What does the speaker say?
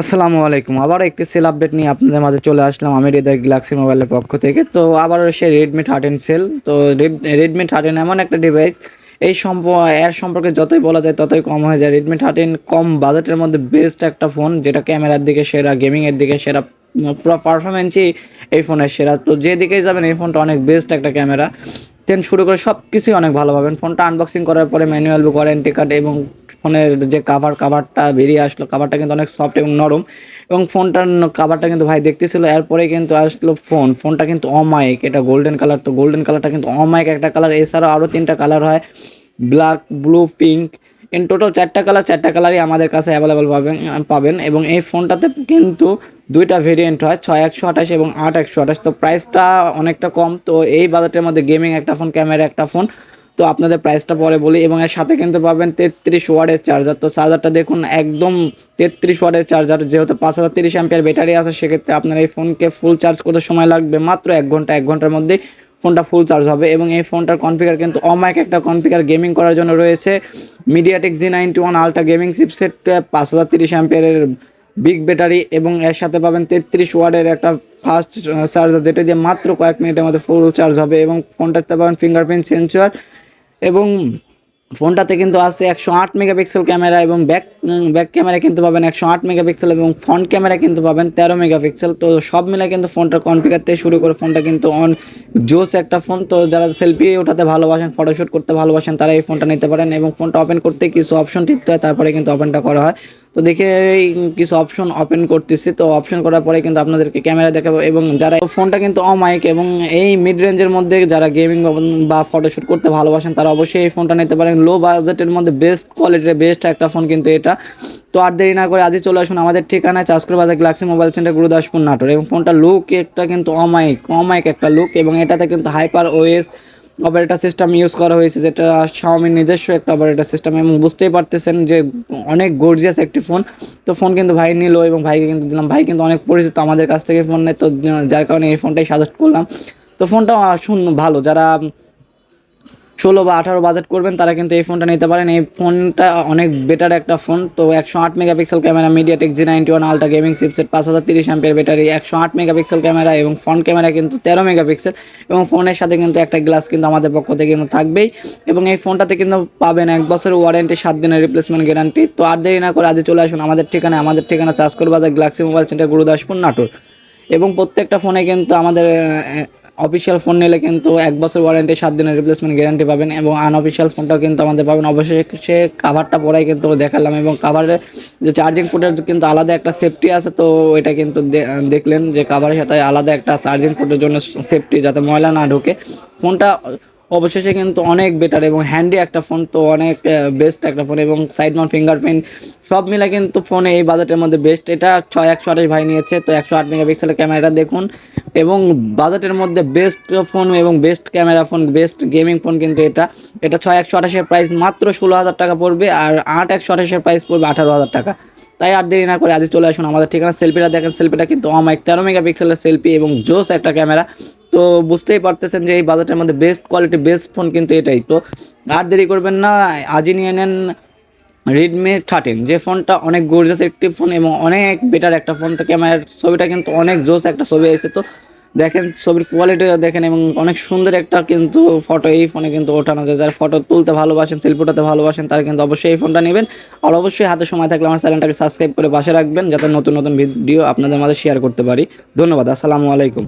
আসসালামু আলাইকুম। আবারও একটি সেল আপডেট নিয়ে আপনাদের মাঝে চলে আসলাম। আমি হৃদয় গ্যালাক্সি মোবাইলের পক্ষ থেকে। তো আবারও সে রেডমি থার্টিন সেল তো রেডমি থার্টিন এমন একটা ডিভাইস এই সম্প, এর সম্পর্কে যতই বলা যায় ততই কম হয়ে যায়। রেডমি থার্টিন কম বাজেটের মধ্যে বেস্ট একটা ফোন যেটা ক্যামেরার দিকে সেরা গেমিংয়ের দিকে সেরা পুরো পারফরমেন্সই এই ফোনের সেরা। তো যেদিকেই যাবেন এই ফোনটা অনেক বেস্ট একটা ক্যামেরা দেন শুরু করে সব কিছুই অনেক ভালো পাবেন। ফোনটা আনবক্সিং করার পরে ম্যানুয়াল ওয়ারেন্টি কার্ড এবং ফোনের যে কাভার কাভারটা বেরিয়ে আসলো কাভারটা কিন্তু অনেক সফট এবং নরম এবং ফোনটার কাভারটা কিন্তু ভাই দেখতেছিল, এরপরে কিন্তু আসলো ফোন ফোনটা কিন্তু অমাইক এটা গোল্ডেন কালার তো গোল্ডেন কালারটা কিন্তু অমাইক একটা কালার এছাড়াও আরও তিনটা কালার হয় black blue pink in total চারটা কালার চারটা কালারই আমাদের কাছে অ্যাভেলেবেল পাবেন পাবেন এবং এই ফোনটাতে কিন্তু দুইটা ভেরিয়েন্ট হয়, ছয় একশো আঠাশ এবং আট একশো আঠাশ, তো প্রাইসটা অনেকটা কম, তো এই বাজেটের মধ্যে গেমিং একটা ফোন ক্যামেরা একটা ফোন তো আপনাদের প্রাইসটা পরে বলি এবং এর সাথে কিন্তু পাবেন তেত্রিশ ওয়ার্ডের চার্জার তো চার্জারটা দেখুন, একদম তেত্রিশ ওয়ার্ডের চার্জার যেহেতু পাঁচ হাজার তিরিশ অ্যাম্পিয়ার ব্যাটারি আছে, সেক্ষেত্রে আপনার এই ফোনকে ফুল চার্জ করতে সময় লাগবে মাত্র এক ঘণ্টা, এক ঘণ্টার মধ্যেই ফোনটা ফুল চার্জ হবে এবং এই ফোনটার কনফিগার কিন্তু অমাইক একটা কনফিগার গেমিং করার জন্য রয়েছে। MediaTek G ninety one ultra gaming chipset পাঁচ হাজার তিরিশ অ্যাম্পিয়ারের বিগ ব্যাটারি এবং এর সাথে পাবেন তেত্রিশ ওয়ার্ডের একটা ফাস্ট চার্জার যেটা দিয়ে মাত্র কয়েক মিনিটের মধ্যে ফুল চার্জ হবে এবং ফোনটাতে পাবেন ফিঙ্গারপ্রিন্ট সেন্সর এবং ফোনটাতে কিন্তু আছে একশো আট মেগাপিক্সেল ক্যামেরা এবং ব্যাক ব্যাক ক্যামেরা কিন্তু পাবেন একশো আট মেগাপিক্সেল এবং ফ্রন্ট ক্যামেরা কিন্তু পাবেন তেরো মেগাপিক্সেল। তো সব মিলে কিন্তু ফোনটা কনফিগার থেকে শুরু করে ফোনটা কিন্তু অন জোস একটা ফোন। তো যারা সেলফি ওঠাতে ভালোবাসেন ফটোশ্যুট করতে ভালোবাসেন, তারা এই ফোনটা নিতে পারেন এবং ফোনটা ওপেন করতে কিছু অপশন টিপতে হয়, তারপরে কিন্তু ওপেনটা করা হয়। তো দেখে কিছু অপশন ওপেন করতেছি। তো অপশন করার পরে কিন্তু আপনাদেরকে ক্যামেরা দেখাবো এবং যারা ফোনটা কিন্তু অমাইক এবং এই মিড রেঞ্জের মধ্যে যারা গেমিং বা ফটোশ্যুট করতে ভালোবাসেন, তারা অবশ্যই এই ফোনটা নিতে পারেন। লো বাজেটের মধ্যে বেস্ট কোয়ালিটির বেস্ট একটা ফোন কিন্তু এটা। তো আর দেরি না করে আজই চলে আসুন আমাদের ঠিকানায় চাষকুর বাজার Galaxy mobile centre Gurudaspur Natore. এবং ফোনটা লুক একটা কিন্তু অমাইক অমাইক একটা লুক এবং এটাতে কিন্তু hyper OS operating system use করা হয়েছে, যেটা শাওমির নিজস্ব একটা অপারেটার সিস্টেম এবং বুঝতেই পারতেছেন যে অনেক গর্জিয়াস একটি ফোন তো ফোন কিন্তু ভাই নিল এবং ভাইকে কিন্তু দিলাম। ভাই কিন্তু অনেক পরিচিত আমাদের কাছ থেকে ফোন নেয়, তো যার কারণে এই ফোনটাই সাজেস্ট করলাম। তো ফোনটা শুন, ভালো। যারা ষোলো বা আঠারো বাজেট করবেন, তারা কিন্তু এই ফোনটা নিতে পারেন। এই ফোনটা অনেক বেটার একটা ফোন তো একশো আট megapixel camera MediaTek G ninety one ultra gaming chipset পাঁচ হাজার তিরিশ অ্যাম্পিয়ার ব্যাটারি একশো আট মেগাপিক্সেল ক্যামেরা এবং ফ্রন্ট ক্যামেরা কিন্তু তেরো মেগাপিক্সেল এবং ফোনের সাথে কিন্তু একটা গ্লাস কিন্তু আমাদের পক্ষ থেকে কিন্তু থাকবেই। এবং এই ফোনটাতে কিন্তু পাবেন এক বছরের ওয়ারেন্টি সাত দিনের রিপ্লেসমেন্ট গ্যারান্টি তো আর দেরি না করে আজ চলে আসুন আমাদের ঠিকানা আমাদের ঠিকানা চাষ করে বাজার Galaxy mobile centre Gurudaspur, Natore. এবং প্রত্যেকটা ফোনে কিন্তু আমাদের অফিসিয়াল ফোন নিলে কিন্তু এক বছর ওয়ারেন্টি সাত দিনের রিপ্লেসমেন্ট গ্যারান্টি পাবেন এবং আনঅফিসিয়াল ফোনটাও কিন্তু আমাদের পাবেন। অবশ্যই সে কাভারটা পরাই কিন্তু দেখালাম এবং কাভারে যে চার্জিং পোর্টের কিন্তু আলাদা একটা সেফটি আছে, তো এটা কিন্তু দেখলেন যে কাভারের সাথে আলাদা একটা চার্জিং পোর্টের জন্য সেফটি যাতে ময়লা না ঢোকে। ফোনটা অবশেষে কিন্তু অনেক বেটার এবং হ্যান্ডি একটা ফোন তো অনেক বেস্ট একটা ফোন এবং সাইড মাউন্ট ফিঙ্গারপ্রিন্ট সব মিলে কিন্তু ফোনে এই বাজেটের মধ্যে বেস্ট এটা ছয় একশো আঠাশ ভাই নিয়েছে, তো একশো আট মেগাপিক্সেলের ক্যামেরাটা দেখুন। এবং বাজেটের মধ্যে বেস্ট ফোন এবং best camera phone best gaming phone কিন্তু এটা। এটা ছয় একশো আঠাশের প্রাইস মাত্র ষোলো হাজার টাকা পড়বে আর আট একশো আঠাশের প্রাইস পড়বে আঠারো হাজার টাকা। তাই আর দেরি না করে আজ চলে আসুন আমাদের ঠিকানা সেলফিটা দেখেন সেলফিটা কিন্তু অমাইক তেরো মেগাপিক্সেলের সেলফি এবং জোস একটা ক্যামেরা তো বুঝতেই পারতেছেন যে এই বাজেটের মধ্যে বেস্ট কোয়ালিটি বেস্ট ফোন কিন্তু এটাই। তো আর দেরি করবেন না, আজই নিয়ে নেন রেডমি থার্টিন যে ফোনটা অনেক গোর্জাস একটি ফোন এবং অনেক বেটার একটা ফোন তো ক্যামেরার ছবিটা কিন্তু অনেক জোস একটা ছবি এসেছে তো দেখেন, ছবির কোয়ালিটি দেখেন এবং অনেক সুন্দর একটা কিন্তু ফটো এই ফোনে কিন্তু ওঠানো যায়। যারা ফটো তুলতে ভালোবাসেন সেলফি ওঠাতে ভালোবাসেন, তারা কিন্তু অবশ্যই এই ফোনটা নেবেন। আর অবশ্যই হাতে সময় থাকলে আমার চ্যানেলটাকে সাবস্ক্রাইব করে পাশে রাখবেন, যাতে নতুন নতুন ভিডিও আপনাদের মাঝে শেয়ার করতে পারি। ধন্যবাদ, আসসালামু আলাইকুম।